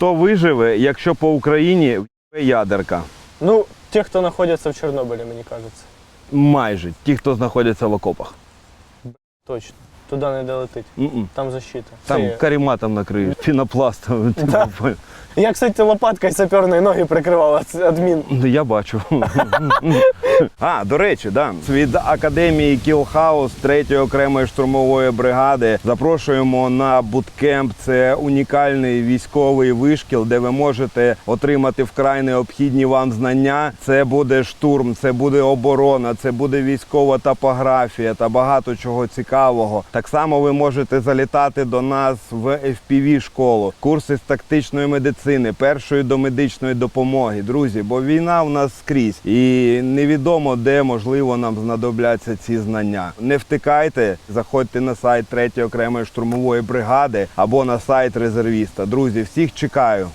Хто виживе, якщо по Україні ядерка? Ну, ті, хто знаходяться в Чорнобилі, мені кажеться. Майже ті, хто знаходяться в окопах. Точно. Туди не долетить. Там защита. Там Це- каріматом накриють, пінопластом. Я, кстати, лопаткой саперной ноги мин. Ну, Я бачу. а, до речі, да. від академії Кілхаус 3-ї окремої штурмової бригади запрошуємо на буткемп. Це унікальний військовий вишкіл, де ви можете отримати вкрай необхідні вам знання. Це буде штурм, це буде оборона, це буде військова топографія та багато чого цікавого. Так само ви можете залітати до нас в FPV школу, курси з тактичної медицини, першої домедичної допомоги. Друзі, бо війна в нас скрізь, і невідомо де можливо нам знадобляться ці знання. Не втикайте, заходьте на сайт 3 окремої штурмової бригади або на сайт резервіста. Друзі, всіх чекаю.